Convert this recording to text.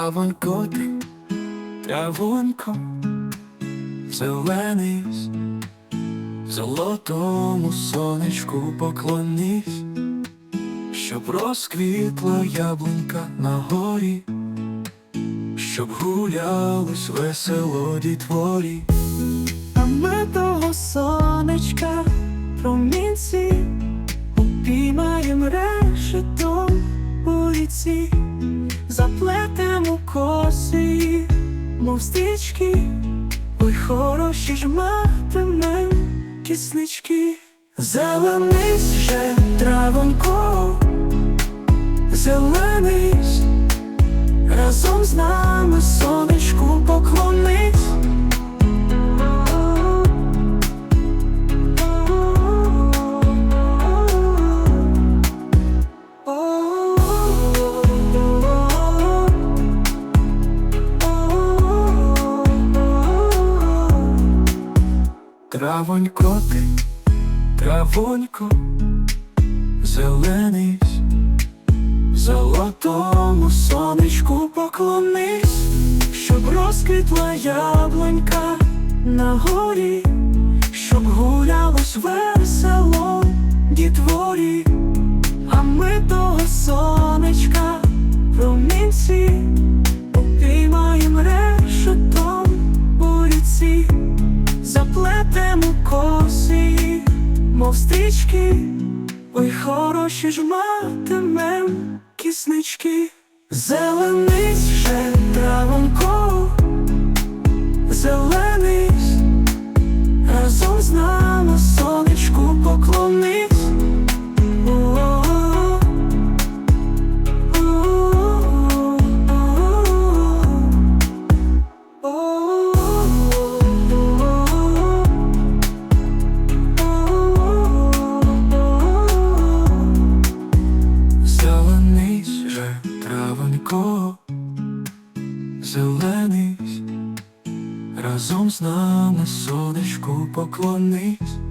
Травонько ти, травонько, зелений, золотому сонечку поклонись, щоб розквітла яблунька на горі, щоб гулялись весело дітворі. А ми того сонечка промінці Упіймаєм решетом у ріці Заплетемо коси, мов стрічки Ой, хороші ж матимем кіснички. Зеленись же травонько Зеленись Разом з нами Травонько ти, травонько, зелений, золотому сонечку поклонись, Щоб розквітла яблунька на горі, щоб гулялось весело дітворі, а ми того сонечка стрічки, ой, хороші ж матимем кіснички. Зеленись же травонько, зелений же травонько, зеленись, разом з нами сонечку поклонись.